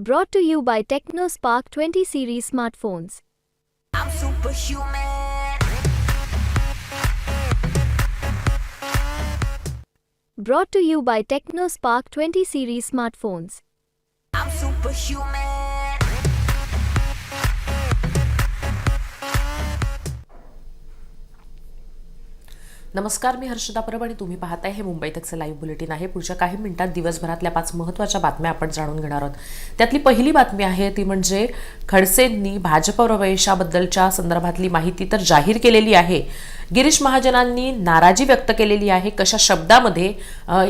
Brought to you by TechnoSpark 20 series smartphones. I'm superhuman. Brought to you by TechnoSpark 20 series smartphones. I'm superhuman. नमस्कार मी हर्षदा परब आणि तुम्ही पाहताय हे मुंबई तकचं लाईव्ह बुलेटिन आहे. पुढच्या काही मिनिटात दिवसभरातल्या पाच महत्त्वाच्या बातम्या आपण जाणून घेणार आहोत. त्यातली पहिली बातमी आहे ती म्हणजे खडसेंनी भाजप प्रवेशाबद्दलच्या संदर्भातली माहिती तर जाहीर केलेली आहे. गिरीश महाजनांनी नाराजी व्यक्त केलेली आहे. कशा शब्दामध्ये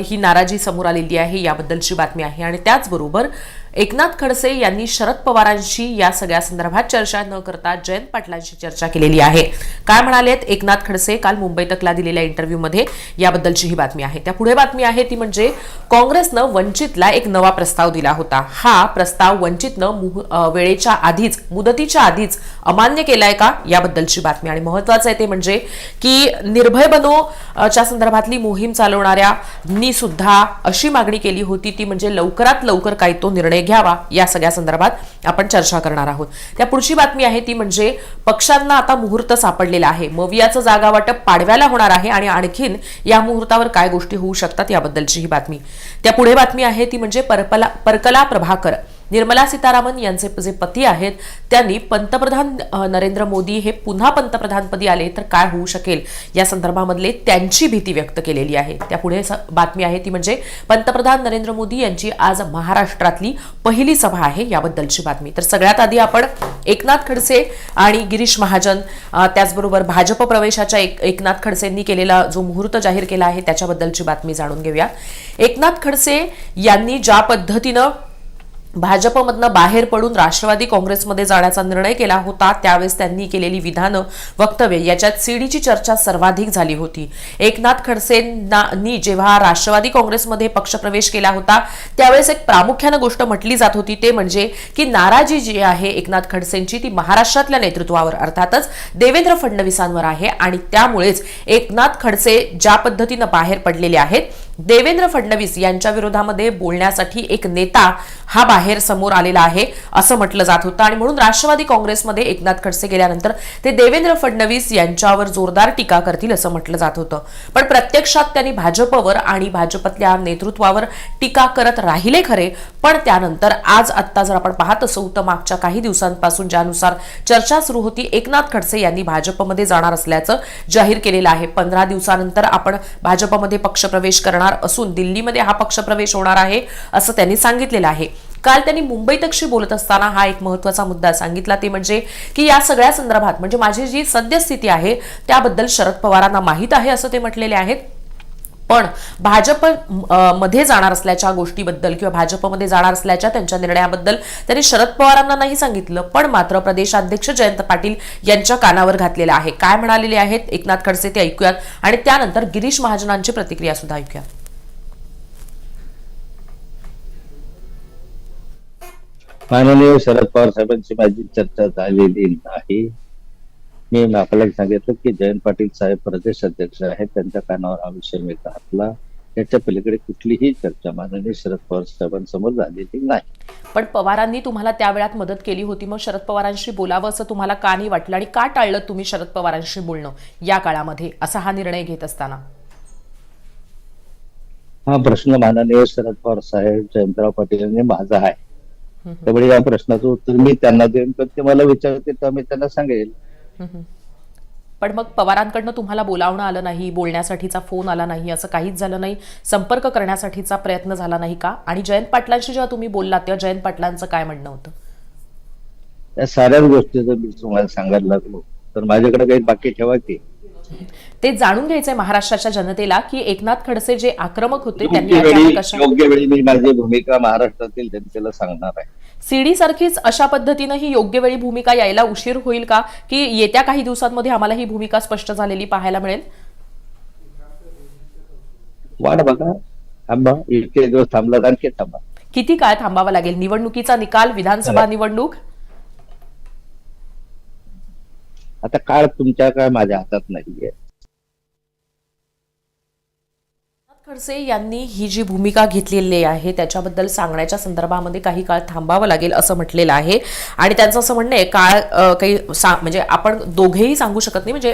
ही नाराजी समोर आलेली आहे याबद्दलची बातमी आहे. आणि त्याचबरोबर एकनाथ खडसे यांनी शरद पवारांशी या सगळ्या संदर्भात चर्चा न करता जयंत पाटलांशी चर्चा केलेली आहे. काय म्हणालेत? एकनाथ खडसे काल मुंबई तकला दिलेल्या इंटरव्ह्यूमध्ये याबद्दलची ही बातमी आहे. त्या पुढे बातमी आहे ती म्हणजे काँग्रेसनं वंचितला एक नवा प्रस्ताव दिला होता. हा प्रस्ताव वंचितनं वेळेच्या आधीच मुदतीच्या आधीच अमान्य केलाय का? याबद्दलची बातमी. आणि महत्वाचं आहे ते म्हणजे की निर्भय बनो च्या संदर्भातली मोहीम चालवणाऱ्यांनी सुद्धा अशी मागणी केली होती. ती म्हणजे लवकरात लवकर काही तो निर्णय घ्यावा या सगळ्या संदर्भात आपण चर्चा करणार आहोत. त्या पुढची बातमी आहे ती म्हणजे पक्षांना आता मुहूर्त सापडलेला आहे. मवियाचं जागा वाटप पाडव्याला होणार आहे आणि आणखीन या मुहूर्तावर काय गोष्टी होऊ शकतात याबद्दलची ही बातमी. त्या पुढे बातमी आहे ती म्हणजे परपला परकला प्रभाकर. निर्मला सीतारामन यांचे जे पती आहेत त्यांनी पंतप्रधान नरेंद्र मोदी हे पुन्हा पंतप्रधानपदी आले तर काय होऊ शकेल? या संदर्भामधले त्यांची भीती व्यक्त केलेली आहे. त्या पुढे स- बातमी आहे ती म्हणजे पंतप्रधान नरेंद्र मोदी यांची आज महाराष्ट्रातली पहिली सभा आहे याबद्दलची बातमी. तर सगळ्यात आधी आपण एकनाथ खडसे आणि गिरीश महाजन त्याचबरोबर भाजप प्रवेशाच्या एक एकनाथ खडसेंनी केलेला जो मुहूर्त जाहीर केला आहे त्याच्याबद्दलची बातमी जाणून घेऊया. एकनाथ खडसे यांनी ज्या पद्धतीनं भाजपमधनं बाहेर पडून राष्ट्रवादी काँग्रेसमध्ये जाण्याचा निर्णय केला होता त्यावेळेस त्यांनी केलेली विधानं वक्तव्य याच्यात सीडीची चर्चा सर्वाधिक झाली होती. एकनाथ खडसेंनी जेव्हा राष्ट्रवादी काँग्रेसमध्ये पक्षप्रवेश केला होता त्यावेळेस एक प्रामुख्यानं गोष्ट म्हटली जात होती ते म्हणजे की नाराजी जी आहे एकनाथ खडसेंची ती महाराष्ट्रातल्या नेतृत्वावर अर्थातच देवेंद्र फडणवीसांवर आहे आणि त्यामुळेच एकनाथ खडसे ज्या पद्धतीनं बाहेर पडलेले आहेत देवेंद्र फडणवीस यांच्या विरोधामध्ये बोलण्यासाठी एक नेता हा बाहेर समोर आलेला आहे असं म्हटलं जात होतं. आणि म्हणून राष्ट्रवादी काँग्रेसमध्ये एकनाथ खडसे गेल्यानंतर ते देवेंद्र फडणवीस यांच्यावर जोरदार टीका करतील असं म्हटलं जात होतं. पण प्रत्यक्षात त्यांनी भाजपवर आणि भाजपतल्या नेतृत्वावर टीका करत राहिले खरे पण त्यानंतर आज आत्ता जर आपण पाहत असू तर मागच्या काही दिवसांपासून ज्यानुसार चर्चा सुरू होती एकनाथ खडसे यांनी भाजपमध्ये जाणार असल्याचं जाहीर केलेलं आहे. पंधरा दिवसानंतर आपण भाजपमध्ये पक्षप्रवेश करणार असून दिल्लीमध्ये हा पक्षप्रवेश होणार आहे असं त्यांनी सांगितलेलं आहे. काल त्यांनी मुंबई तक्षी बोलत असताना हा एक महत्त्वाचा मुद्दा सांगितला. ते म्हणजे की या सगळ्या संदर्भात म्हणजे माझी जी सद्यस्थिती आहे त्याबद्दल शरद पवारांना माहीत आहे असं ते म्हटलेले आहेत. पण भाजपमध्ये जाणार असल्याच्या गोष्टीबद्दल किंवा भाजपमध्ये जाणार असल्याच्या त्यांच्या निर्णयाबद्दल त्यांनी शरद पवारांना नाही सांगितलं. पण मात्र प्रदेशाध्यक्ष जयंत पाटील यांच्या कानावर घातलेलं आहे. काय म्हणालेले आहेत? एकनाथ खडसे ते ऐकूयात. आणि त्यानंतर गिरीश महाजनांची प्रतिक्रिया सुद्धा ऐकूया माननीय शरद पवार साहेबांची माझी चर्चा झालेली नाही मी आपल्याला सांगितलं की जयंत पाटील साहेब प्रदेश अध्यक्ष आहेत. त्यांच्या कानावर हा विषय मी घातला त्याच्या पलीकडे कुठलीही चर्चा माननीय शरद पवार साहेबांसमोर झालेली नाही. पण पवारांनी तुम्हाला त्या वेळात मदत केली होती. मग शरद पवारांशी बोलावं असं तुम्हाला का नाही वाटलं? आणि का टाळलं तुम्ही शरद पवारांशी बोलणं या काळामध्ये? असा हा निर्णय घेत असताना. हा प्रश्न माननीय शरद पवार साहेब जयंतराव पाटील यांनी माझा आहे. त्यामुळे या प्रश्नाचं उत्तर मी त्यांना देईन पण ते मला विचारते तर मी त्यांना सांगेल. पण मग पवारांकडनं तुम्हाला बोलावणं आलं नाही बोलण्यासाठीचा फोन आला नाही असं काहीच झालं नाही संपर्क करण्यासाठीचा प्रयत्न झाला नाही का? आणि जयंत पाटलांशी जेव्हा तुम्ही बोललात तेव्हा जयंत पाटलांचं काय म्हणणं होतं? या साऱ्याच गोष्टी जर मी तुम्हाला सांगायला लागलो तर माझ्याकडे काही बाकी ठेवा की. ते जाणून घ्यायचंय महाराष्ट्राच्या जनतेला की एकनाथ खडसे जे आक्रमक होते त्यांनी योग्य वेळी मी माझी भूमिका महाराष्ट्रातील जनतेला सांगणार आहे. सीडी सारखीच अशा पद्धतीनं ही योग्य वेळी भूमिका यायला उशीर होईल का? की येत्या काही दिवसांमध्ये आम्हाला ही भूमिका स्पष्ट झालेली पाहायला मिळेल? वाट बघा. थांबा. इतके दिवस थांबला आणखी थांबा. किती काळ थांबावा लागेल? निवडणुकीचा निकाल विधानसभा निवडणूक? आता काळ तुमच्या काय माझ्या हातात नाहीये. खडसे यांनी ही जी भूमिका घेतलेली आहे त्याच्याबद्दल सांगण्याच्या संदर्भामध्ये काही काळ थांबावं लागेल असं म्हटलेलं आहे. आणि त्यांचं असं म्हणणं आहे काळ काही सा म्हणजे आपण दोघेही सांगू शकत नाही. म्हणजे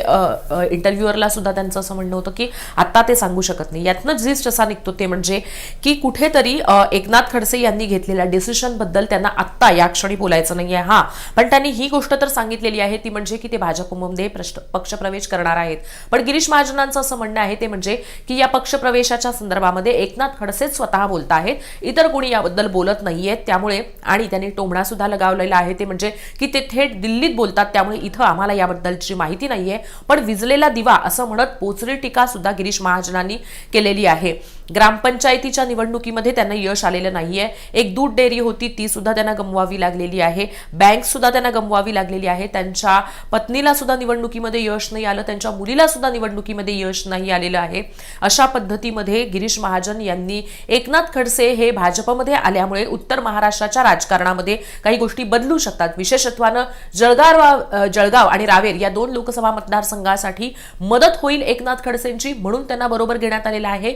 इंटरव्ह्युअरला सुद्धा त्यांचं असं म्हणणं होतं की आत्ता ते सांगू शकत नाही. यातनं जिस्ट असा निघतो ते म्हणजे की कुठेतरी एकनाथ खडसे यांनी घेतलेल्या डिसिशनबद्दल त्यांना आत्ता या क्षणी बोलायचं नाही आहे हां पण त्यांनी ही गोष्ट तर सांगितलेली आहे ती म्हणजे की ते भाजपमध्ये प्रश्न पक्षप्रवेश करणार आहेत. पण गिरीश महाजनांचं असं म्हणणं आहे ते म्हणजे की या पक्षप्रवेशाच्या संदर्भामध्ये एकनाथ खडसेच स्वतः बोलत आहेत. इतर कोणी याबद्दल बोलत नाहीयेत त्यामुळे आणि त्यांनी टोमणा सुद्धा लगावलेला आहे. ते म्हणजे की ते थेट दिल्लीत बोलतात त्यामुळे इथं आम्हाला याबद्दलची माहिती नाहीये. पण विजलेला दिवा असं म्हणत पोचरी टीका सुद्धा गिरीश महाजनांनी केलेली आहे. ग्रामपंचायतीच्या निवडणुकीमध्ये त्यांना यश आलेलं नाहीये. एक दूध डेअरी होती ती सुद्धा त्यांना गमवावी लागलेली आहे. बँक सुद्धा त्यांना गमवावी लागलेली आहे. त्यांच्या पत्नीला सुद्धा निवडणुकीमध्ये यश नाही आलं त्यांच्या मुलीला सुद्धा निवडणुकीमध्ये यश नाही आलेलं आहे. अशा पद्धतीमध्ये गिरीश महाजन यांनी एकनाथ खडसे हे भाजपमध्ये आल्यामुळे उत्तर महाराष्ट्राच्या राजकारणामध्ये काही गोष्टी बदलू शकतात. विशेषत्वानं जळगाव जळगाव आणि रावेर या दोन लोकसभा मतदारसंघासाठी मदत होईल एकनाथ खडसेंची म्हणून त्यांना बरोबर घेण्यात आलेला आहे.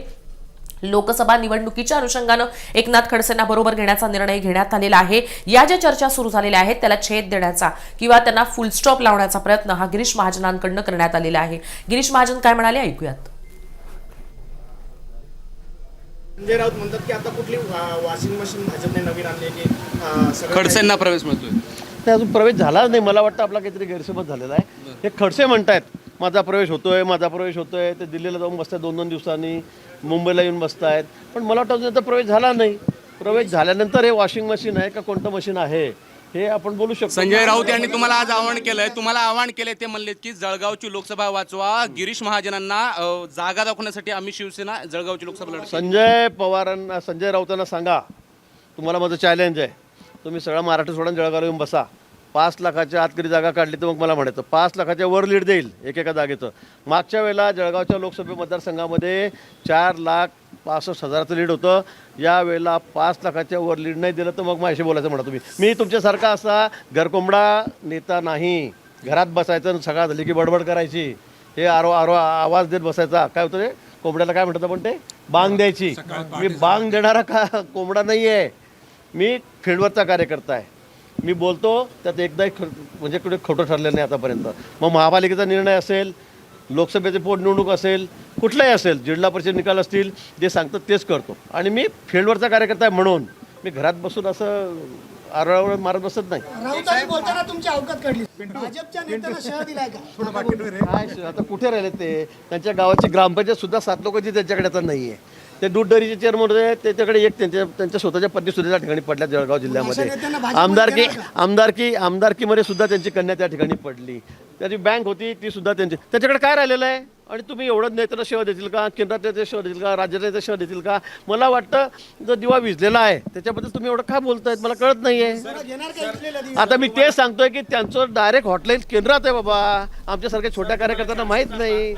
लोकसभा निवडणुकीच्या अनुषंगानं एकनाथ खडसेंना बरोबर घेण्याचा निर्णय घेण्यात आलेला आहे. या ज्या चर्चा सुरू झालेल्या आहेत त्याला छेद देण्याचा किंवा त्यांना फुल स्टॉप लावण्याचा प्रयत्न हा गिरीश महाजनांकडनं करण्यात आलेला आहे. गिरीश महाजन काय म्हणाले? ऐकूयात. संजय राऊत म्हणतात की आता कुठली वॉशिंग मशीन भाजपने नवीन आणली की अं, सगळं खडसेंना प्रवेश मिळतोय. ते अजून प्रवेश झालाच नाही. मला वाटतं आपला काहीतरी गैरसमज झालेला आहे. हे खडसे म्हणतायत माझा प्रवेश होतोय माझा प्रवेश होतोय. ते दिल्लीला जाऊन बसतात दोन दोन दिवसांनी. मुंबईला येऊन बसतायत. पण मला वाटतं अजून प्रवेश झाला नाही. प्रवेश झाल्यानंतर हे वॉशिंग मशीन आहे का कोणतं मशीन आहे? हे आपण बोलू शकतो. संजय राऊत यांनी तुम्हाला आज आवाहन केलंय तुम्हाला आवाहन केलंय ते म्हणलेत की जळगावची लोकसभा वाचवा. गिरीश महाजनांना अं, जागा दाखवण्यासाठी आम्ही शिवसेना जळगावची लोकसभा लढतो संजय पवारांना संजय राऊतांना सांगा. तुम्हाला माझं चॅलेंज आहे. तुम्ही सगळं महाराष्ट्र सोडून जळगावला येऊन बसा. पाच लाखाच्या आत कधी जागा काढली तर मग मला म्हणायचं. पाच लाखाच्या वर लीड देईल एकेका जागेचं. मागच्या वेळेला जळगावच्या लोकसभा मतदारसंघामध्ये चार लाख पासष्ट हजाराचं लीड होतं. या वेळेला पाच लाखाच्या वर लीड नाही दिलं तर मग माझ्याशी बोलायचं म्हणा तुम्ही. मी तुमच्यासारखा असा घरकोंबडा नेता नाही. घरात बसायचं सकाळ झाली की बडबड करायची. हे आरो आरो आवाज देत बसायचा. काय होतं ते? कोंबड्याला काय म्हणतात आपण ते? बांग द्यायची. मी बांग देणारा का कोंबडा नाही आहे मी फील्डवरचा कार्यकर्ता आहे. मी बोलतो त्यात एकदाही ख म्हणजे कुठे खोटं ठरलेलं नाही आतापर्यंत. मग महापालिकेचा निर्णय असेल लोकसभेचे पोटनिवडणूक असेल कुठलाही असेल जिल्हा परिषद निकाल असतील जे सांगतात तेच करतो. आणि मी फील्डवरचा कार्यकर्ता आहे म्हणून मी घरात बसून असं आरळावर मारत बसत नाही. बोलताना तुमची अवकात काढली. भाजपच्या नेत्याला आता कुठे राहिले ते? त्यांच्या गावाची ग्रामपंचायत सुद्धा सात लोकांची त्यांच्याकडे आता नाही आहे ते दूध डेअरीचे चेअरमन होते त्याच्याकडे एक त्यांच्या त्यांच्या स्वतःच्या पत्नी सुद्धा त्या ठिकाणी पडल्या जळगाव जिल्ह्यामध्ये. आमदारकी का? आमदारकी आमदारकीमध्ये सुद्धा त्यांची कन्या त्या ठिकाणी पडली. त्याची बँक होती ती सुद्धा त्यांची त्याच्याकडे काय राहिलेलं आहे? आणि तुम्ही एवढं नेत्याला सेवा देतील का? केंद्रात नेते सेवा देतील का? राज्यात नेते सेवा देतील का? मला वाटतं जर दिवा विजलेला आहे त्याच्याबद्दल तुम्ही एवढं काय बोलतायत? मला कळत नाही आहे का? आता मी तेच सांगतोय की त्यांचं डायरेक्ट हॉटलाईन केंद्रात आहे बाबा. आमच्यासारख्या छोट्या कार्यकर्त्यांना माहीत नाही.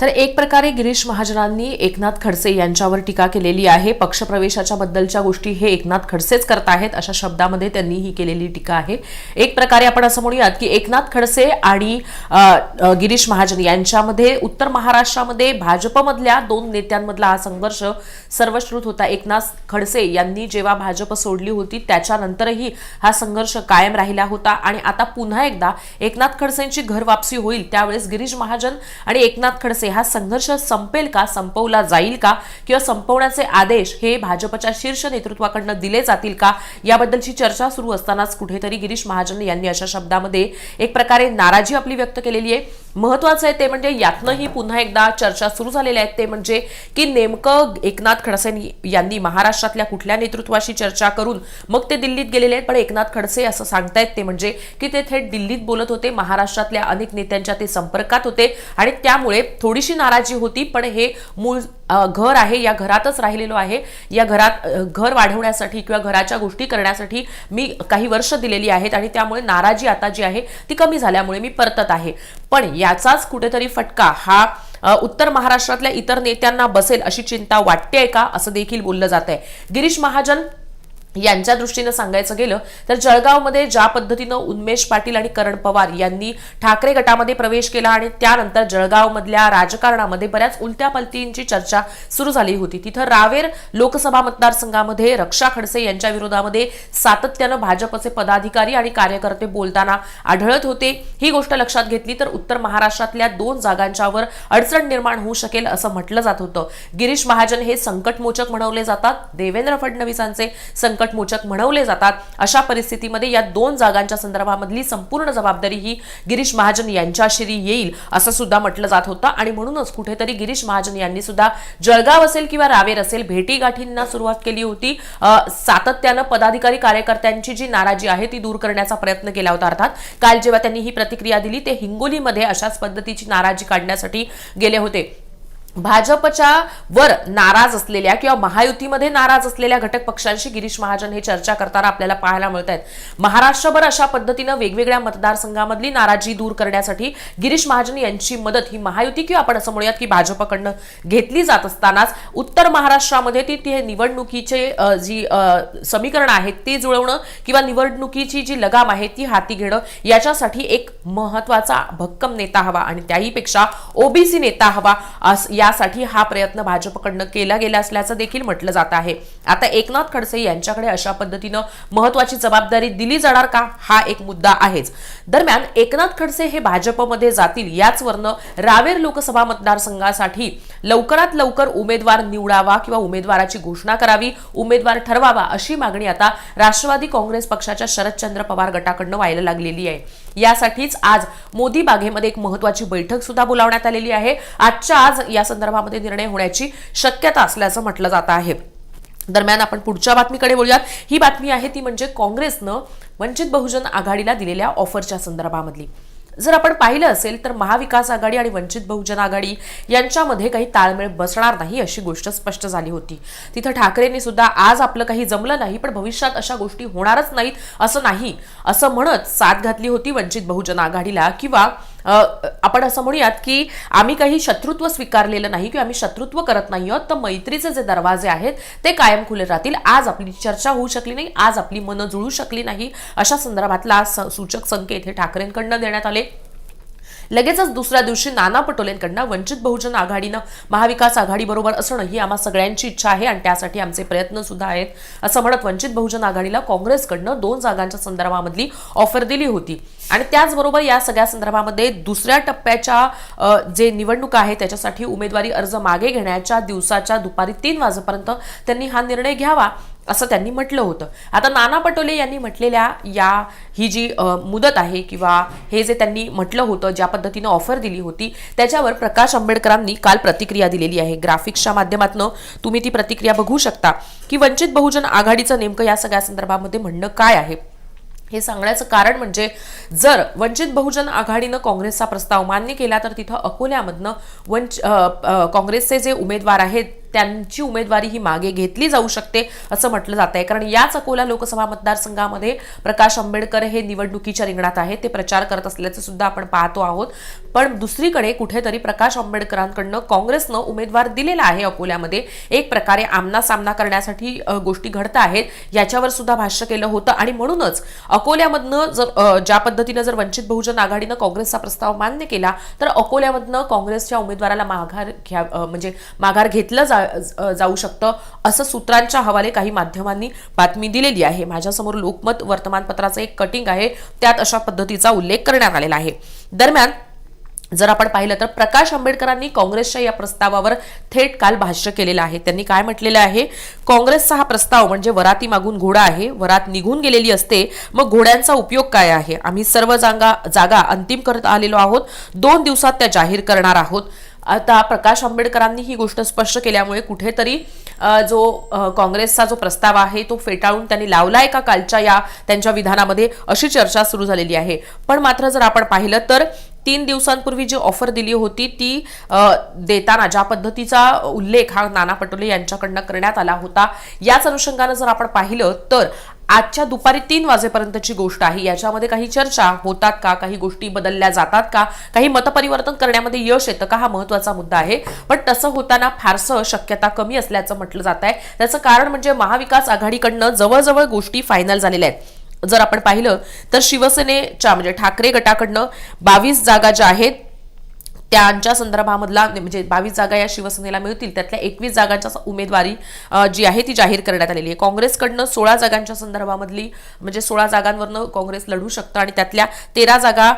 तर एक प्रकारे गिरीश महाजनांनी एकनाथ खडसे यांच्यावर टीका केलेली आहे. पक्षप्रवेशाच्या बद्दलच्या गोष्टी हे एकनाथ खडसेच करत आहेत अशा शब्दामध्ये त्यांनी ही केलेली टीका आहे. एक प्रकारे आपण असं म्हणूयात की एकनाथ खडसे आणि गिरीश महाजन यांच्यामध्ये उत्तर महाराष्ट्रामध्ये भाजपमधल्या दोन नेत्यांमधला हा संघर्ष सर्वश्रुत होता. एकनाथ खडसे यांनी जेव्हा भाजप सोडली होती त्याच्यानंतरही हा संघर्ष कायम राहिला होता आणि आता पुन्हा एकदा एकनाथ खडसेंची घर वापसी होईल त्यावेळेस गिरीश महाजन आणि एकनाथ खडसे हा संघर्ष संपेल का संपवला जाईल का किंवा संपवण्याचे आदेश हे भाजपच्या शीर्ष नेतृत्वाकडनं दिले जातील का याबद्दलची चर्चा सुरू असतानाच कुठेतरी गिरीश महाजन यांनी अशा शब्दामध्ये एक प्रकारे नाराजी आपली व्यक्त केलेली आहे. महत्वाचं आहे ते म्हणजे यातनंही पुन्हा एकदा चर्चा सुरू झालेल्या आहेत. ते म्हणजे की नेमकं एकनाथ खडसे यांनी महाराष्ट्रातल्या कुठल्या नेतृत्वाशी चर्चा करून मग ते दिल्लीत गेलेले आहेत. पण एकनाथ खडसे असं सांगतायत ते म्हणजे की ते थेट दिल्लीत बोलत होते. महाराष्ट्रातल्या अनेक नेत्यांच्या ते संपर्कात होते आणि त्यामुळे थोडीशी नाराजी होती पण हे मूळ घर आहे या घरातच राहिलेलो आहे. या घरात घर वाढवण्यासाठी किंवा घराच्या गोष्टी करण्यासाठी मी काही वर्ष दिलेली आहेत आणि त्यामुळे नाराजी आता जी आहे ती कमी झाल्यामुळे मी परतत आहे. पण याचाच कुठेतरी फटका हा उत्तर महाराष्ट्रातल्या इतर नेत्यांना बसेल अशी चिंता वाटते का असं देखील बोललं जात आहे गिरीश महाजन यांच्या दृष्टीनं सांगायचं गेलं तर जळगावमध्ये ज्या पद्धतीनं उन्मेष पाटील आणि करण पवार यांनी ठाकरे गटामध्ये प्रवेश केला आणि त्यानंतर जळगावमधल्या राजकारणामध्ये बऱ्याच उलट्या पलटींची चर्चा सुरू झाली होती. तिथं रावेर लोकसभा मतदारसंघामध्ये रक्षा खडसे यांच्या विरोधामध्ये सातत्यानं भाजपचे पदाधिकारी आणि कार्यकर्ते बोलताना आढळत होते. ही गोष्ट लक्षात घेतली तर उत्तर महाराष्ट्रातल्या दोन जागांच्यावर अडचण निर्माण होऊ शकेल असं म्हटलं जात होतं. गिरीश महाजन हे संकटमोचक म्हणवले जातात. देवेंद्र फडणवीसांचे संकट संकटमोचक म्हणवले जातात. अशा परिस्थितीमध्ये या दोन जागांच्या संदर्भामधली संपूर्ण जबाबदारी ही गिरीश महाजन यांच्या शिरी येईल असं सुद्धा म्हटलं जात होतं. आणि म्हणूनच कुठेतरी गिरीश महाजन यांनी सुद्धा जळगाव असेल किंवा रावेर असेल भेटीगाठींना सुरुवात केली होती. सातत्यानं पदाधिकारी कार्यकर्त्यांची जी नाराजी आहे ती दूर करण्याचा प्रयत्न केला होता. अर्थात काल जेव्हा त्यांनी ही प्रतिक्रिया दिली ते हिंगोलीमध्ये अशाच पद्धतीची नाराजी काढण्यासाठी गेले होते. भाजपच्या वर नाराज असलेल्या किंवा महायुतीमध्ये नाराज असलेल्या घटक पक्षांशी गिरीश महाजन हे चर्चा करताना आपल्याला पाहायला मिळत आहेत महाराष्ट्रभर अशा पद्धतीनं वेगवेगळ्या मतदारसंघामधली नाराजी दूर करण्यासाठी गिरीश महाजन यांची मदत ही महायुती किंवा आपण असं म्हणूयात की भाजपकडनं घेतली जात असतानाच उत्तर महाराष्ट्रामध्ये ती ते निवडणुकीचे जी समीकरण आहेत ती जुळवणं किंवा निवडणुकीची जी लगाम आहे ती हाती घेणं याच्यासाठी एक महत्त्वाचा भक्कम नेता हवा आणि त्याहीपेक्षा ओबीसी नेता हवा या यासाठी हा प्रयत्न भाजपकडनं केला गेला असल्याचं देखील म्हटलं जात आहे. आता एकनाथ खडसे यांच्याकडे अशा पद्धतीनं महत्वाची जबाबदारी दिली जाणार का? हा एक मुद्दा आहेच. दरम्यान एकनाथ खडसे हे भाजपमध्ये जातील याच वरनं रावेर लोकसभा मतदारसंघासाठी लवकरात लवकर उमेदवार निवडावा किंवा उमेदवाराची घोषणा करावी उमेदवार ठरवावा अशी मागणी आता राष्ट्रवादी काँग्रेस पक्षाच्या शरदचंद्र पवार गटाकडनं व्हायला लागलेली आहे. यासाठीच आज मोदी बागेमध्ये एक महत्वाची बैठक सुद्धा बोलावण्यात आलेली आहे. आजच्या आज या संदर्भामध्ये निर्णय होण्याची शक्यता असल्याचं म्हटलं जात आहे. दरम्यान आपण पुढच्या बातमीकडे बोलूयात. ही बातमी आहे ती म्हणजे काँग्रेसनं वंचित बहुजन आघाडीला दिलेल्या ऑफरच्या संदर्भामधली. जर आपण पाहिलं असेल तर महाविकास आघाडी आणि वंचित बहुजन आघाडी यांच्यामध्ये काही ताळमेळ बसणार नाही अशी गोष्ट स्पष्ट झाली होती. तिथं ठाकरेंनी सुद्धा आज आपलं काही जमलं नाही पण भविष्यात अशा गोष्टी होणारच नाहीत असं नाही. असं म्हणत साथ घातली होती वंचित बहुजन आघाडीला किंवा आपण असं म्हणूयात की आम्ही काही शत्रुत्व स्वीकारलेलं नाही किंवा आम्ही शत्रुत्व करत नाही आहोत तर मैत्रीचे जे दरवाजे आहेत ते कायम खुले राहतील. आज आपली चर्चा होऊ शकली नाही आज आपली मनं जुळू शकली नाही. अशा संदर्भातला स- सूचक संकेत हे ठाकरेंकडनं देण्यात आले. लगेचच दुसऱ्या दिवशी नाना पटोलेंकडनं वंचित बहुजन आघाडीनं महाविकास आघाडीबरोबर असणं ही आम्हा सगळ्यांची इच्छा आहे आणि त्यासाठी आमचे प्रयत्न सुद्धा आहेत. असं म्हणत वंचित बहुजन आघाडीला काँग्रेसकडनं दोन जागांच्या संदर्भामधली ऑफर दिली होती. आणि त्याचबरोबर या सगळ्या संदर्भामध्ये दुसऱ्या टप्प्याच्या जे निवडणूक आहे त्याच्यासाठी उमेदवारी अर्ज मागे घेण्याच्या दिवसाच्या दुपारी तीन वाजेपर्यंत त्यांनी हा निर्णय घ्यावा असं त्यांनी म्हटलं होतं. आता नाना पटोले यांनी म्हटलेल्या या ही जी मुदत आहे किंवा हे जे त्यांनी म्हटलं होतं ज्या पद्धतीनं ऑफर दिली होती त्याच्यावर प्रकाश आंबेडकरांनी काल प्रतिक्रिया दिलेली आहे. ग्राफिक्सच्या माध्यमातून तुम्ही ती प्रतिक्रिया बघू शकता. की वंचित बहुजन आघाडीचं नेमकं या सगळ्या संदर्भामध्ये म्हणणं काय आहे? हे सांगण्याचं कारण म्हणजे जर वंचित बहुजन आघाडीनं काँग्रेसचा प्रस्ताव मान्य केला तर तिथं अकोल्यामधनं वंच काँग्रेसचे जे उमेदवार आहेत त्यांची उमेदवारी ही मागे घेतली जाऊ शकते असं म्हटलं जात आहे. कारण याच अकोला लोकसभा मतदारसंघामध्ये प्रकाश आंबेडकर हे निवडणुकीच्या रिंगणात आहेत. ते प्रचार करत असल्याचं सुद्धा आपण पाहतो आहोत. पण दुसरीकडे कुठेतरी प्रकाश आंबेडकरांकडनं काँग्रेसनं उमेदवार दिलेला आहे अकोल्यामध्ये. एक प्रकारे आमना सामना करण्यासाठी गोष्टी घडत आहेत. याच्यावर सुद्धा भाष्य केलं होतं. आणि म्हणूनच अकोल्यामधनं जर ज्या पद्धतीनं जर वंचित बहुजन आघाडीनं काँग्रेसचा प्रस्ताव मान्य केला तर अकोल्यामधनं काँग्रेसच्या उमेदवाराला माघार घ्या म्हणजे माघार घेतलं जा जाऊ शकतं असं सूत्रांच्या हवाले काही माध्यमांनी बातमी दिलेली आहे. माझ्यासमोर लोकमत वर्तमानपत्राचं एक कटिंग आहे. त्यात अशा पद्धतीचा उल्लेख करण्यात आलेला आहे. दरम्यान जर आपण पाहिलं तर प्रकाश आंबेडकरांनी काँग्रेसच्या या प्रस्तावावर थेट काल भाष्य केलेलं आहे. त्यांनी काय म्हटलेलं आहे? काँग्रेसचा हा प्रस्ताव म्हणजे वराती मागून घोडा आहे. वरात निघून गेलेली असते. मग घोड्यांचा उपयोग काय आहे? आम्ही सर्व जागा जागा अंतिम करत आलेलो आहोत. दोन दिवसात त्या जाहीर करणार आहोत. आता प्रकाश आंबेडकरांनी ही गोष्ट स्पष्ट केल्यामुळे कुठेतरी जो काँग्रेसचा जो प्रस्ताव आहे तो फेटाळून त्यांनी लावला आहे का कालच्या या त्यांच्या विधानामध्ये अशी चर्चा सुरू झालेली आहे. पण मात्र जर आपण पाहिलं तर तीन दिवसांपूर्वी जी ऑफर दिली होती ती देताना ज्या पद्धतीचा उल्लेख हा नाना पटोले यांच्याकडनं करण्यात आला होता याच अनुषंगानं जर आपण पाहिलं तर आजच्या दुपारी तीन वाजेपर्यंतची गोष्ट आहे. याच्यामध्ये काही चर्चा होतात का? काही गोष्टी बदलल्या जातात का? काही मतपरिवर्तन करण्यामध्ये यश येतं का? हा महत्त्वाचा मुद्दा आहे. पण तसं होताना फारसं शक्यता कमी असल्याचं म्हटलं जात आहे. त्याचं कारण म्हणजे महाविकास आघाडीकडनं जवळजवळ गोष्टी फायनल झालेल्या आहेत. जर आपण पाहिलं तर शिवसेनेच्या म्हणजे ठाकरे गटाकडनं बावीस जागा ज्या आहेत त्यांच्या संदर्भामधला म्हणजे बावीस जागा या शिवसेनेला मिळतील त्यातल्या एकवीस जागांच्या उमेदवारी जी आहे ती जाहीर करण्यात आलेली आहे. काँग्रेसकडनं सोळा जागांच्या संदर्भामधली म्हणजे सोळा जागांवरनं काँग्रेस लढू शकतं आणि त्यातल्या तेरा जागा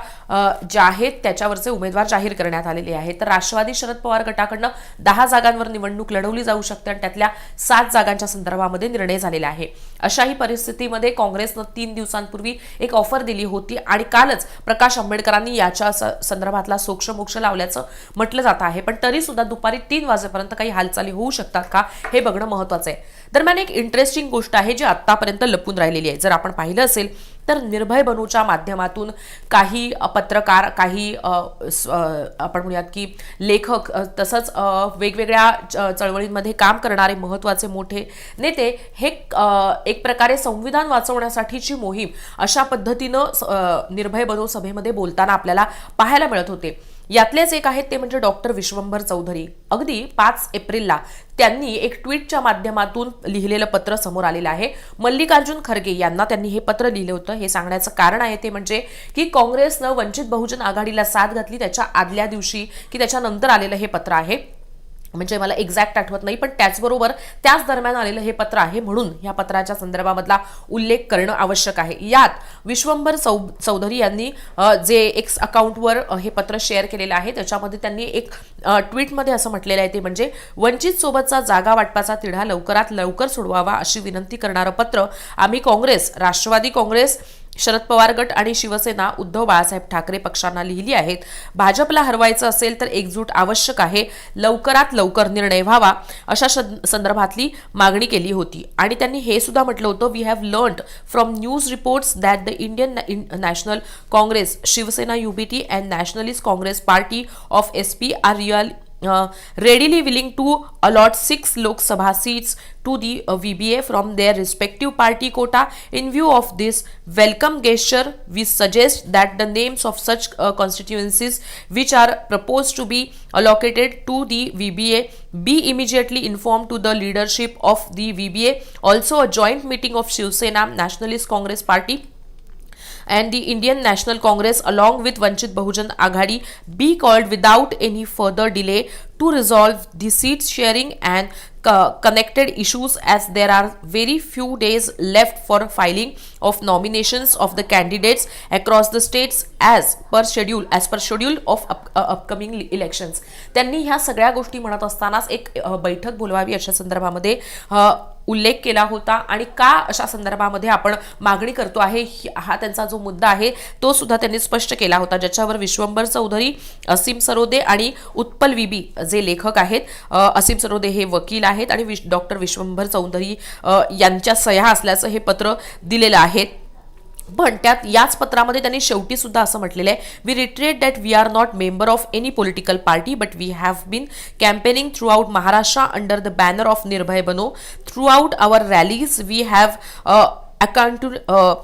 ज्या आहेत त्याच्यावरचे उमेदवार जाहीर करण्यात आलेले आहेत. तर राष्ट्रवादी शरद पवार गटाकडनं दहा जागांवर निवडणूक लढवली जाऊ शकते आणि त्यातल्या सात जागांच्या संदर्भामध्ये निर्णय झालेला आहे. अशाही परिस्थितीमध्ये काँग्रेसनं तीन दिवसांपूर्वी एक ऑफर दिली होती आणि कालच प्रकाश आंबेडकरांनी याच्या स- संदर्भातला सोक्षमोक्ष असल्याचं म्हटलं जात आहे. पण तरी सुद्धा दुपारी तीन वाजेपर्यंत काही हालचाली होऊ शकतात का हे बघणं महत्वाचं आहे. दरम्यान एक इंटरेस्टिंग गोष्ट आहे जी आतापर्यंत लपून राहिलेली आहे. जर आपण पाहिलं असेल तर निर्भय बनूच्या माध्यमातून काही पत्रकार काही आपण म्हणूयात की लेखक तसंच वेगवेगळ्या चळवळींमध्ये काम करणारे महत्त्वाचे मोठे नेते हे एक प्रकारे संविधान वाचवण्यासाठीची मोहीम अशा पद्धतीनं निर्भय बनो सभेमध्ये बोलताना आपल्याला पाहायला मिळत होते. यातलेच एक आहेत ते म्हणजे डॉक्टर विश्वंभर चौधरी. अगदी पाच एप्रिलला त्यांनी एक ट्विटच्या माध्यमातून लिहिलेलं पत्र समोर आलेलं आहे. मल्लिकार्जुन खरगे यांना त्यांनी हे पत्र लिहिलं होतं. हे सांगण्याचं कारण आहे ते म्हणजे की काँग्रेसनं वंचित बहुजन आघाडीला साथ घातली त्याच्या आदल्या दिवशी की त्याच्यानंतर आलेलं हे पत्र आहे. म्हणजे मला एक्झॅक्ट आठवत नाही पण त्याचबरोबर त्याच दरम्यान आलेलं हे पत्र आहे म्हणून या पत्राच्या संदर्भामधला उल्लेख करणं आवश्यक आहे. यात विश्वंभर चौ चौधरी यांनी जे एक्स अकाउंटवर हे पत्र शेअर केलेलं आहे त्याच्यामध्ये त्यांनी एक ट्विटमध्ये असं म्हटलेलं आहे ते म्हणजे वंचित सोबतचा जागा वाटपाचा तिढा लवकरात लवकर सोडवावा अशी विनंती करणारं पत्र आम्ही काँग्रेस राष्ट्रवादी काँग्रेस शरद पवार गट आणि शिवसेना उद्धव बाळासाहेब ठाकरे पक्षांना लिहिली आहेत. भाजपला हरवायचं असेल तर एकजूट आवश्यक आहे. लवकरात लवकर निर्णय व्हावा अशा संदर्भातली मागणी केली होती. आणि त्यांनी हे सुद्धा म्हटलं होतं we have learn from news reports that the Indian National Congress Shiv Sena UBT and Nationalist Congress Party of S P R real uh, readily willing to allot six Lok Sabha seats to the uh, VBA from their respective party quota. In view of this welcome gesture, we suggest that the names of such uh, constituencies which are proposed to be allocated to the VBA be immediately informed to the leadership of the VBA. Also, a joint meeting of Shiv Sena Nationalist Congress Party and the Indian National Congress along with Vanchit Bahujan Aghadi be called without any further delay to resolve the seat sharing and co- connected issues as there are very few days left for filing of nominations of the candidates across the states as per schedule as per schedule of up, uh, upcoming elections त्यांनी ह्या सगळ्या गोष्टी म्हणत असतानाच एक अ, बैठक बोलवावी अशा संदर्भामध्ये अ, उल्लेख केला होता आणि का अशा संदर्भामध्ये आपण मागणी करतो आहे हा त्यांचा जो मुद्दा आहे तो सुद्धा त्यांनी स्पष्ट केला होता ज्याच्यावर विश्वंभर चौधरी असीम सरोदे आणि उत्पल विबी जे लेखक आहेत असीम सरोदे हे वकील आहेत आणि विश डॉक्टर विश्वंभर चौधरी यांच्या सह्या असल्याचं हे पत्र दिलेलं आहे. पण त्यात याच पत्रामध्ये त्यांनी शेवटी सुद्धा असं म्हटलेलं आहे we reiterate that we are not member of any political party but we have been campaigning throughout Maharashtra under the banner of Nirbhay Bano throughout our rallies we have account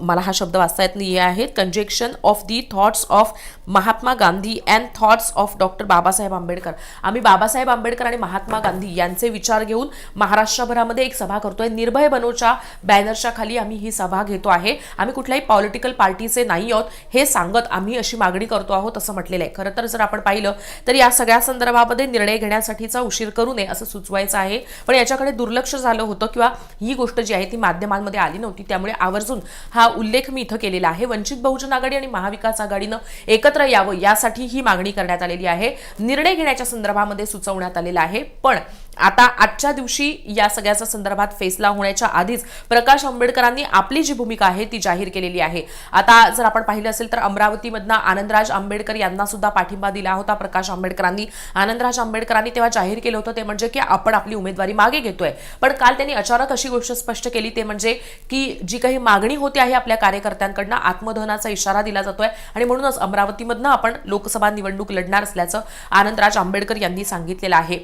मला हा शब्द वाचता येत नाही आहे. Conjunction of the thoughts of Mahatma Gandhi and thoughts of doctor Babasaheb Ambedkar. आम्ही बाबासाहेब आंबेडकर आणि महात्मा गांधी यांचे विचार घेऊन महाराष्ट्रभरामध्ये एक सभा करतोय. निर्भय बनोच्या बॅनरच्या खाली आम्ही ही सभा घेतो आहे. आम्ही कुठल्याही पॉलिटिकल पार्टीचे नाही आहोत. हे सांगत आम्ही अशी मागणी करतो आहोत असं म्हटलेलं आहे. खरं तर जर आपण पाहिलं तर या सगळ्या संदर्भामध्ये निर्णय घेण्यासाठीचा उशीर करू नये असं सुचवायचं आहे. पण याच्याकडे दुर्लक्ष झालं होतं किंवा ही गोष्ट जी आहे ती माध्यमांमध्ये आली नव्हती त्यामुळे आवर्जून हा उल्लेख मी इथं केलेला आहे. वंचित बहुजन आघाडी आणि महाविकास आघाडीनं एकत्र यावं यासाठी ही मागणी करण्यात आलेली आहे. निर्णय घेण्याच्या संदर्भामध्ये सुचवण्यात आलेला आहे. पण आता आजच्या दिवशी या सगळ्याच्या संदर्भात फैसला होण्याच्या आधीच प्रकाश आंबेडकरांनी आपली जी भूमिका आहे ती जाहीर केलेली आहे. आता जर आपण पाहिलं असेल तर अमरावतीमधनं आनंदराज आंबेडकर यांना सुद्धा पाठिंबा दिला होता प्रकाश आंबेडकरांनी. आनंदराज आंबेडकरांनी तेव्हा जाहीर केलं होतं ते म्हणजे की आपण आपली उमेदवारी मागे घेतोय. पण काल त्यांनी अचानक अशी गोष्ट स्पष्ट केली ते म्हणजे की जी काही मागणी होती आहे आपल्या कार्यकर्त्यांकडनं आत्मदहनाचा इशारा दिला जातोय आणि म्हणूनच अमरावतीमधनं आपण लोकसभा निवडणूक लढणार असल्याचं आनंदराज आंबेडकर यांनी सांगितलेलं आहे.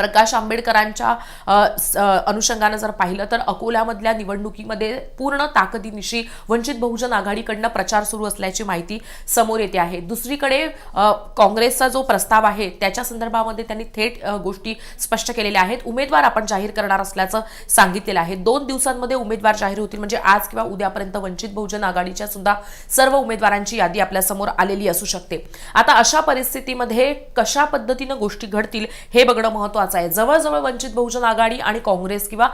प्रकाश आंबेडकरांच्या अनुषंगानं जर पाहिलं तर अकोल्यामधल्या निवडणुकीमध्ये पूर्ण ताकदीनिशी वंचित बहुजन आघाडीकडनं प्रचार सुरू असल्याची माहिती समोर येते आहे. दुसरीकडे काँग्रेसचा जो प्रस्ताव आहे त्याच्या संदर्भामध्ये त्यांनी थेट गोष्टी स्पष्ट केलेल्या आहेत. उमेदवार आपण जाहीर करणार असल्याचं सांगितलेलं आहे. दोन दिवसांमध्ये उमेदवार जाहीर होतील म्हणजे आज किंवा उद्यापर्यंत वंचित बहुजन आघाडीच्या सुद्धा सर्व उमेदवारांची यादी आपल्यासमोर आलेली असू शकते. आता अशा परिस्थितीमध्ये कशा पद्धतीनं गोष्टी घडतील हे बघणं महत्वाचं आहे. जवळजवळ वंचित बहुजन आघाडी आणि काँग्रेस किंवा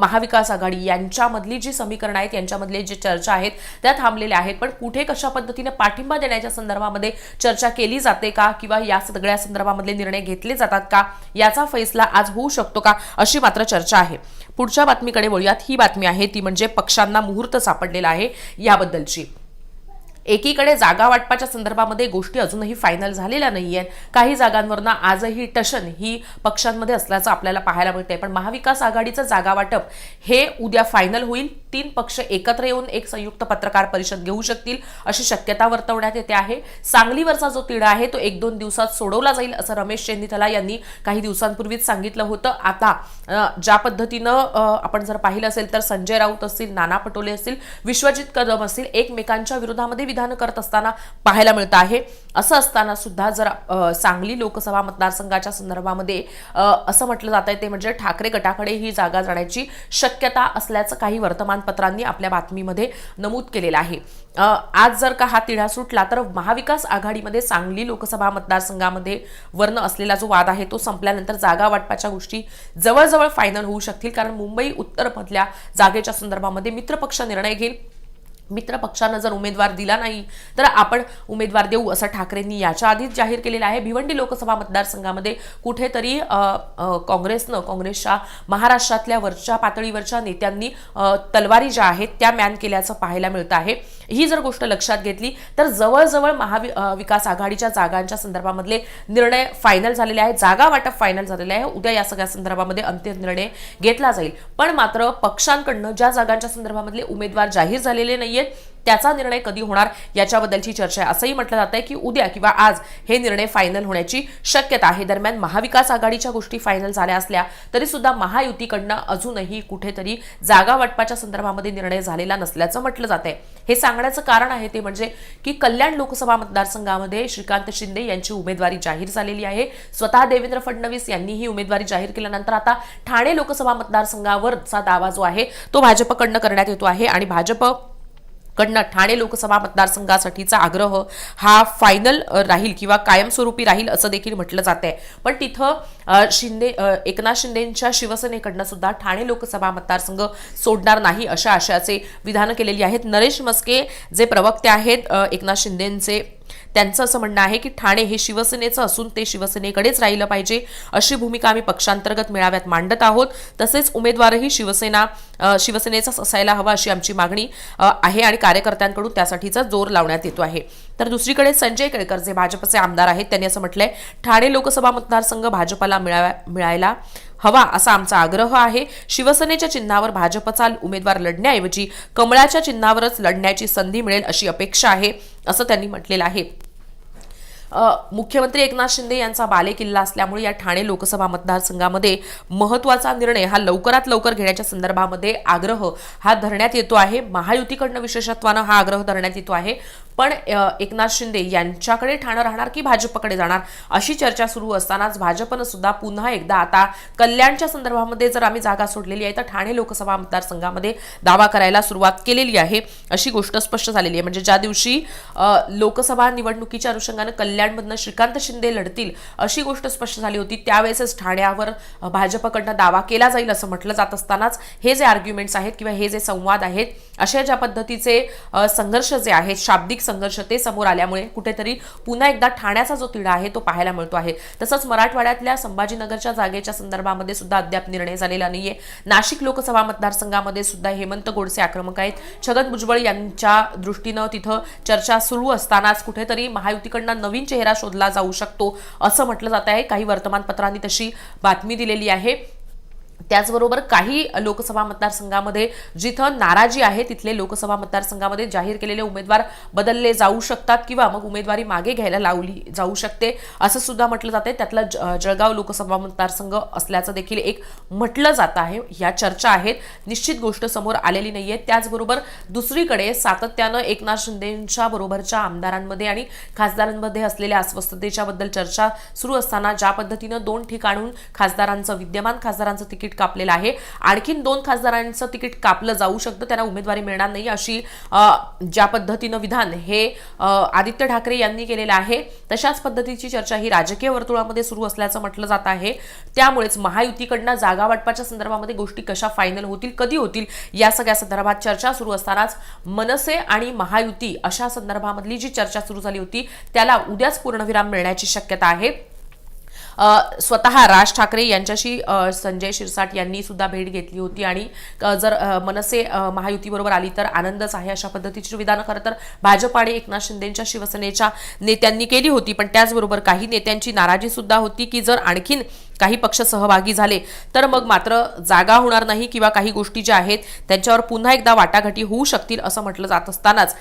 महाविकास आघाडी यांच्यामधली जी समीकरणं आहेत यांच्यामधले जे चर्चा आहेत त्या थांबलेल्या आहेत. पण कुठे कशा पद्धतीने पाठिंबा देण्याच्या संदर्भामध्ये चर्चा केली जाते का किंवा या सगळ्या संदर्भामधले निर्णय घेतले जातात का? याचा फैसला आज होऊ शकतो का? अशी मात्र चर्चा आहे. पुढच्या बातमीकडे वळूयात. ही बातमी आहे ती म्हणजे पक्षांना मुहूर्त सापडलेला आहे याबद्दलची. एकीकडे जागा वाटपाच्या संदर्भामध्ये गोष्टी अजूनही फायनल झालेल्या नाही आहेत काही जागांवरनं आजही टशन ही पक्षांमध्ये असल्याचं आपल्याला पाहायला मिळतंय. पण महाविकास आघाडीचं जागा वाटप हे उद्या फायनल होईल. तीन पक्ष एकत्र येऊन एक संयुक्त पत्रकार परिषद घेऊ शकतील अशी शक्यता वर्तवण्यात येते आहे. सांगलीवरचा जो तिढा आहे तो एक दोन दिवसात सोडवला जाईल असं रमेश चेन्नीथला यांनी काही दिवसांपूर्वीच सांगितलं होतं. आता ज्या पद्धतीनं आपण जर पाहिलं असेल तर संजय राऊत असतील नाना पटोले असतील विश्वजित कदम असतील एकमेकांच्या विरोधामध्ये विधानं करत असताना पाहायला मिळतं आहे. असं असताना सुद्धा जर सांगली लोकसभा मतदारसंघाच्या संदर्भामध्ये असं म्हटलं जात आहे ते म्हणजे ठाकरे गटाकडे ही जागा जाण्याची शक्यता असल्याचं काही वर्तमानपत्रांनी आपल्या बातमीमध्ये नमूद केलेलं आहे. आज जर का हा तिढा सुटला तर महाविकास आघाडीमध्ये सांगली लोकसभा मतदारसंघामध्ये वर्ण असलेला जो वाद आहे तो संपल्यानंतर जागा वाटपाच्या गोष्टी जवळजवळ फायनल होऊ शकतील. कारण मुंबई उत्तरमधल्या जागेच्या संदर्भामध्ये मित्रपक्ष निर्णय घेईल. मित्र पक्षानं जर उमेदवार दिला नाही तर आपण उमेदवार देऊ असं ठाकरेंनी याच्या आधीच जाहीर केलेलं आहे. भिवंडी लोकसभा मतदारसंघामध्ये कुठेतरी काँग्रेसनं काँग्रेसच्या महाराष्ट्रातल्या वरच्या पातळीवरच्या नेत्यांनी तलवारी ज्या आहेत त्या मॅन केल्याचं पाहायला मिळतं आहे. ही जर गोष्ट लक्षात घेतली तर जवळजवळ महावि विकास आघाडीच्या जागांच्या संदर्भामधले निर्णय फायनल झालेले आहेत. जागा वाटप फायनल झालेले आहे. उद्या या सगळ्या संदर्भामध्ये अंतिम निर्णय घेतला जाईल. पण मात्र पक्षांकडनं ज्या जागांच्या संदर्भामधले उमेदवार जाहीर झालेले नाहीयेत त्याचा निर्णय कधी होणार याच्याबद्दलची चर्चा आहे. असंही म्हटलं जात आहे की उद्या किंवा आज हे निर्णय फायनल होण्याची शक्यता आहे. दरम्यान महाविकास आघाडीच्या गोष्टी फायनल झाल्या असल्या तरी सुद्धा महायुतीकडनं अजूनही कुठेतरी जागा वाटपाच्या संदर्भामध्ये निर्णय झालेला नसल्याचं म्हटलं जात आहे हे सांगण्याचं कारण आहे ते म्हणजे की कल्याण लोकसभा मतदारसंघामध्ये श्रीकांत शिंदे यांची उमेदवारी जाहीर झालेली आहे. स्वतः देवेंद्र फडणवीस यांनी ही उमेदवारी जाहीर केल्यानंतर आता ठाणे लोकसभा मतदारसंघावरचा दावा जो आहे तो भाजपकडनं करण्यात येतो आहे आणि भाजप कडनं ठाणे लोकसभा मतदारसंघासाठीचा आग्रह हा फायनल राहील किंवा कायमस्वरूपी राहील असं देखील म्हटलं जात आहे पण तिथं शिंदे एकनाथ शिंदेंच्या शिवसेनेकडनं सुद्धा ठाणे लोकसभा मतदारसंघ सोडणार नाही अशा आशयाचे विधानं केलेली आहेत. नरेश मस्के जे प्रवक्ते आहेत एकनाथ शिंदेंचे त्यांचं असं म्हणणं आहे की ठाणे हे शिवसेनेचं असून ते शिवसेनेकडेच राहिलं पाहिजे अशी भूमिका आम्ही पक्षांतर्गत मेळाव्यात मांडत आहोत. तसेच उमेदवारही शिवसेना शिवसेनेचाच असायला हवा अशी आमची मागणी आहे आणि कार्यकर्त्यांकडून त्यासाठीचा जोर लावण्यात येतो आहे. तर दुसरीकडे संजय केळकर जे भाजपचे आमदार आहेत त्यांनी असं म्हटलंय ठाणे लोकसभा मतदारसंघ भाजपला मिळावा मिळायला हवा असा आमचा आग्रह आहे. शिवसेनेच्या चिन्हावर भाजपचा उमेदवार लढण्याऐवजी कमळाच्या चिन्हावरच लढण्याची संधी मिळेल अशी अपेक्षा आहे असं त्यांनी म्हटलेलं आहे. मुख्यमंत्री एकनाथ शिंदे यांचा बालेकिल्ला असल्यामुळे या ठाणे लोकसभा मतदारसंघामध्ये महत्त्वाचा निर्णय हा लवकरात लवकर घेण्याच्या संदर्भामध्ये आग्रह हा धरण्यात येतो आहे. महायुतीकडनं विशेषत्वानं हा आग्रह धरण्यात येतो आहे. पण एकनाथ शिंदे यांच्याकडे ठाणं राहणार की भाजपकडे जाणार? अशी चर्चा सुरू असतानाच भाजपनं सुद्धा पुन्हा एकदा आता कल्याणच्या संदर्भामध्ये जर आम्ही जागा सोडलेली आहे तर ठाणे लोकसभा मतदारसंघामध्ये दावा करायला सुरुवात केलेली आहे अशी गोष्ट स्पष्ट झालेली आहे. म्हणजे ज्या दिवशी लोकसभा निवडणुकीच्या अनुषंगानं कल्याणमधनं श्रीकांत शिंदे लढतील अशी गोष्ट स्पष्ट झाली होती. त्यावेळेसच ठाण्यावर भाजपकडनं दावा केला जाईल असं म्हटलं जात असतानाच हे जे आर्ग्युमेंट्स आहेत किंवा हे जे संवाद आहेत अशा ज्या पद्धतीचे संघर्ष जे आहेत शाब्दिक संघर्ष ते समोर आल्यामुळे कुठेतरी पुन्हा एकदा ठाण्याचा जो तिढा आहे तो पाहायला मिळतो आहे. तसंच मराठवाड्यातल्या संभाजीनगरच्या जागेच्या संदर्भामध्ये सुद्धा अद्याप निर्णय झालेला नाहीये. नाशिक लोकसभा मतदारसंघामध्ये सुद्धा हेमंत गोडसे आक्रमक आहेत. छगन भुजबळ यांच्या दृष्टीनं तिथं चर्चा सुरू असतानाच कुठेतरी महायुतीकडनं नवीन चेहरा शोधला जाऊ शकतो असं म्हटलं जात आहे. काही वर्तमानपत्रांनी तशी बातमी दिलेली आहे. त्याचबरोबर काही लोकसभा मतदारसंघामध्ये जिथं नाराजी आहे तिथले लोकसभा मतदारसंघामध्ये जाहीर केलेले उमेदवार बदलले जाऊ शकतात किंवा मग उमेदवारी मागे घ्यायला लावली जाऊ शकते असं सुद्धा म्हटलं जाते त्यातलं ज- जळगाव लोकसभा मतदारसंघ असल्याचं देखील एक म्हटलं जात आहे. ह्या चर्चा आहेत. निश्चित गोष्ट समोर आलेली नाही आहे त्याचबरोबर दुसरीकडे सातत्यानं एकनाथ शिंदेच्या बरोबरच्या आमदारांमध्ये आणि खासदारांमध्ये असलेल्या अस्वस्थतेच्या बद्दल चर्चा सुरू असताना ज्या पद्धतीनं दोन ठिकाणून खासदारांचं विद्यमान खासदारांचं तिकीट कापलेलं आहे. आणखीन दोन खासदारांचं तिकीट कापलं जाऊ शकतं त्यांना उमेदवारी मिळणार नाही अशी ज्या पद्धतीनं विधान हे आदित्य ठाकरे यांनी केलेलं आहे तशाच पद्धतीची चर्चा ही राजकीय वर्तुळामध्ये सुरू असल्याचं म्हटलं जात आहे. त्यामुळेच महायुतीकडनं जागा वाटपाच्या संदर्भामध्ये गोष्टी कशा फायनल होतील कधी होतील या सगळ्या संदर्भात चर्चा सुरू असतानाच मनसे आणि महायुती अशा संदर्भामधली जी चर्चा सुरू झाली होती त्याला उद्याच पूर्णविराम मिळण्याची शक्यता आहे. स्वतः राज ठाकरे यांच्याशी संजय शिरसाट यांनी सुद्धा भेट घेतली होती आणि जर मनसे महायुतीबरोबर आली तर आनंदच आहे अशा पद्धतीची विधानं खरं तर भाजप आणि एकनाथ शिंदेच्या शिवसेनेच्या नेत्यांनी केली होती पण त्याचबरोबर काही नेत्यांची नाराजी सुद्धा होती की जर आणखीन काही पक्ष सहभागी झाले तर मग मात्र जागा होणार नाही किंवा काही गोष्टी ज्या आहेत त्यांच्यावर पुन्हा एकदा वाटाघाटी होऊ शकतील असं म्हटलं जात असतानाच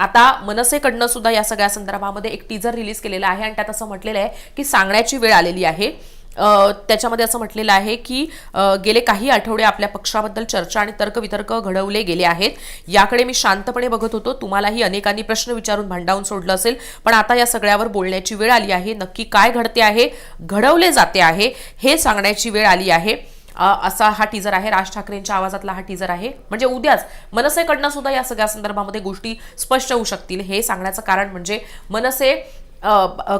आता मनसेकडनं सुद्धा या सगळ्या संदर्भामध्ये एक टीजर रिलीज केलेला आहे आणि त्यात असं म्हटलेलं आहे की सांगण्याची वेळ आलेली आहे. त्याच्यामध्ये असं म्हटलेलं आहे की गेले काही आठवडे आपल्या पक्षाबद्दल चर्चा आणि तर्कवितर्क घडवले गेले आहेत. याकडे मी शांतपणे बघत होतो. तुम्हालाही अनेकांनी प्रश्न विचारून भांडावून सोडलं असेल पण आता या सगळ्यावर बोलण्याची वेळ आली आहे. नक्की काय घडते आहे? घडवले जाते आहे. हे सांगण्याची वेळ आली आहे. असा हा टीजर आहे. राज ठाकरेंच्या आवाजातला हा टीजर आहे. म्हणजे उद्याच मनसेकडनं सुद्धा या सगळ्या संदर्भामध्ये गोष्टी स्पष्ट होऊ शकतील. हे सांगण्याचं कारण म्हणजे मनसे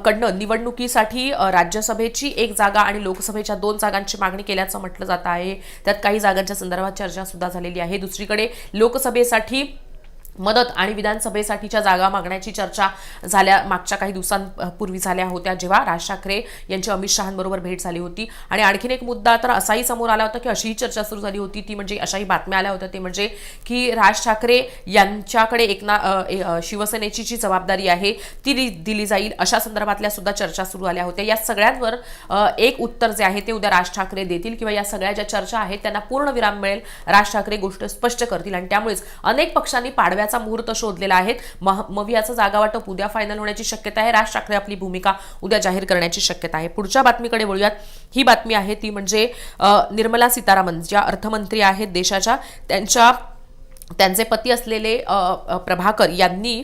कडनं निवडणुकीसाठी राज्यसभेची एक जागा आणि लोकसभेच्या दोन जागांची मागणी केल्याचं म्हटलं जात आहे. त्यात काही जागांच्या संदर्भात चर्चा सुद्धा झालेली आहे. दुसरीकडे लोकसभेसाठी मदत आणि विधानसभेसाठीच्या जागा मागण्याची चर्चा झाल्या मागच्या काही दिवसांपूर्वी झाल्या होत्या जेव्हा राज ठाकरे यांची अमित शहांबरोबर भेट झाली होती. आणि आणखीन एक मुद्दा तर असाही समोर आला होता की अशीही चर्चा सुरू झाली होती ती म्हणजे अशाही बातम्या आल्या होत्या ते म्हणजे की राज ठाकरे यांच्याकडे एकना शिवसेनेची जी जबाबदारी आहे ती दि- दिली जाईल अशा संदर्भातल्या सुद्धा चर्चा सुरू आल्या होत्या. या सगळ्यांवर एक उत्तर जे आहे ते उद्या राज ठाकरे देतील किंवा या सगळ्या ज्या चर्चा आहेत त्यांना पूर्ण विराम मिळेल राज ठाकरे गोष्ट स्पष्ट करतील. आणि त्यामुळेच अनेक पक्षांनी पाडव्याचा मुहूर्त शोधलेला आहे. मह- मवियाचं जागा वाटप उद्या फायनल होण्याची शक्यता आहे. राज ठाकरे आपली भूमिका उद्या जाहीर करण्याची शक्यता आहे. पुढच्या बातमीकडे वळूयात ही बातमी आहे ती म्हणजे निर्मला सीतारामन ज्या अर्थमंत्री आहेत देशाच्या त्यांच्या त्यांचे पती असलेले प्रभाकर यांनी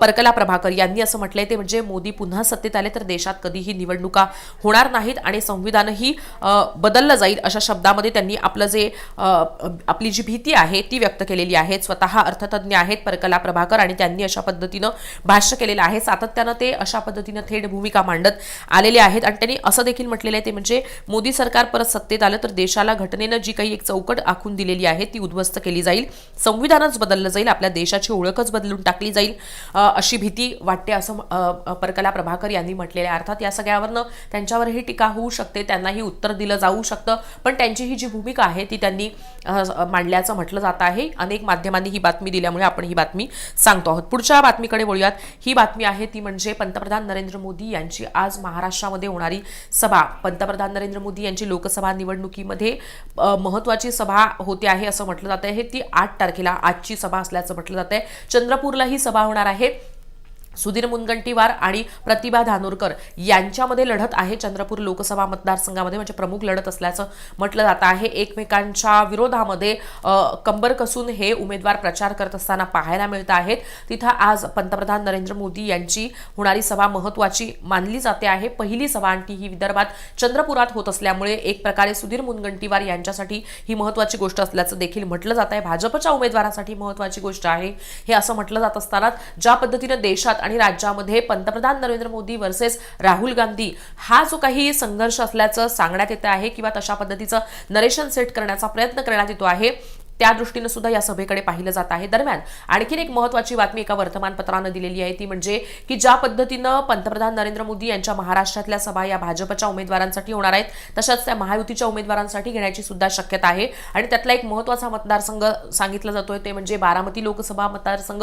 परकला प्रभाकर यांनी असं म्हटलंय ते म्हणजे मोदी पुन्हा सत्तेत आले तर देशात कधीही निवडणुका होणार नाहीत आणि संविधानही बदललं जाईल अशा शब्दामध्ये त्यांनी आपलं जे आपली जी भीती आहे ती व्यक्त केलेली आहे. स्वतः अर्थतज्ञ आहेत परकला प्रभाकर आणि त्यांनी अशा पद्धतीनं भाष्य केलेलं आहे. सातत्यानं ते अशा पद्धतीनं थेट भूमिका मांडत आलेले आहेत आणि त्यांनी असं देखील म्हटलेलं आहे ते म्हणजे मोदी सरकार परत सत्तेत आलं तर देशाला घटनेनं जी काही एक चौकट आखून दिलेली आहे ती उद्ध्वस्त केली जाईल. संविधानच बदललं जाईल आपल्या देशाची ओळखच बदलून टाकली जाईल अशी भीती वाटते असं परकला प्रभाकर यांनी म्हटलेले अर्थात या सगळ्यावरनं त्यांच्यावरही टीका होऊ शकते त्यांनाही उत्तर दिलं जाऊ शकतं पण त्यांची ही जी भूमिका आहे ती त्यांनी मांडल्याचं म्हटलं जात आहे. अनेक माध्यमांनी ही बातमी दिल्यामुळे आपण ही बातमी सांगतो आहोत. पुढच्या बातमीकडे वळूयात. ही बातमी आहे ती म्हणजे पंतप्रधान नरेंद्र मोदी यांची आज महाराष्ट्रामध्ये होणारी सभा. पंतप्रधान नरेंद्र मोदी यांची लोकसभा निवडणुकीमध्ये महत्त्वाची महत्वाची सभा होते आहे असं म्हटलं जात आहे. ती आठ तारखेला आजची सभा असल्याचं म्हटलं जात आहे चंद्रपूरला ही सभा होणार आहे. सुधीर मुनगंटीवार आणि प्रतिभा धानोरकर यांच्यामध्ये लढत आहे. चंद्रपूर लोकसभा मतदारसंघामध्ये म्हणजे प्रमुख लढत असल्याचं म्हटलं जात आहे. एकमेकांच्या विरोधामध्ये कंबर कसून हे उमेदवार प्रचार करत असताना पाहायला मिळत आहेत. तिथं आज पंतप्रधान नरेंद्र मोदी यांची होणारी सभा महत्वाची मानली जाते आहे. पहिली सभा आणि ही विदर्भात चंद्रपुरात होत असल्यामुळे एक प्रकारे सुधीर मुनगंटीवार यांच्यासाठी ही महत्वाची गोष्ट असल्याचं देखील म्हटलं जात आहे. भाजपच्या उमेदवारासाठी महत्वाची गोष्ट आहे हे असं म्हटलं जात असताना ज्या पद्धतीनं देशात आणि राज्यामध्ये पंतप्रधान नरेंद्र मोदी वर्सेस राहुल गांधी हा जो काही संघर्ष असल्याचं सांगण्यात येत आहे किंवा तशा पद्धतीचं नरेशन सेट करण्याचा प्रयत्न करण्यात येतो आहे. त्या दृष्टीनं सुद्धा या सभेकडे पाहिलं जात आहे. दरम्यान आणखीन एक महत्वाची बातमी एका वर्तमानपत्रानं दिलेली आहे. ती म्हणजे की ज्या पद्धतीनं पंतप्रधान नरेंद्र मोदी यांच्या महाराष्ट्रातल्या सभा या भाजपच्या उमेदवारांसाठी होणार आहेत तशाच त्या महायुतीच्या उमेदवारांसाठी घेण्याची सुद्धा शक्यता आहे. आणि त्यातला एक महत्त्वाचा मतदारसंघ सांगितला जातोय ते म्हणजे बारामती लोकसभा मतदारसंघ.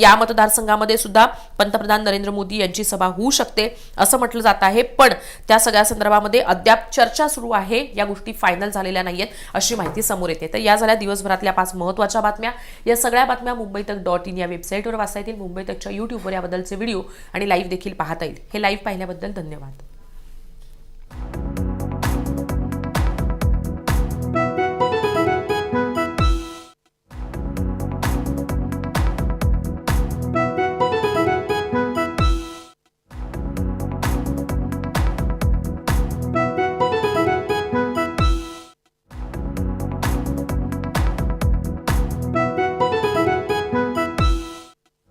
या मतदारसंघामध्ये सुद्धा पंतप्रधान नरेंद्र मोदी यांची सभा होऊ शकते असं म्हटलं जात आहे. पण त्या सगळ्या संदर्भामध्ये अद्याप चर्चा सुरू आहे. या गोष्टी फायनल झालेल्या नाहीयेत अशी माहिती समोर येते. तर या झाल्या दिवस दिवसभरातल्या पाच महत्त्वाच्या बातम्या. या सगळ्या बातम्या मुंबई तक डॉट इन या वेबसाईटवर वाचता येतील. मुंबई तकच्या यूट्यूबवर याबद्दलचे व्हिडिओ आणि लाईव्ह देखील पाहता येईल. हे लाईव्ह पाहिल्याबद्दल धन्यवाद.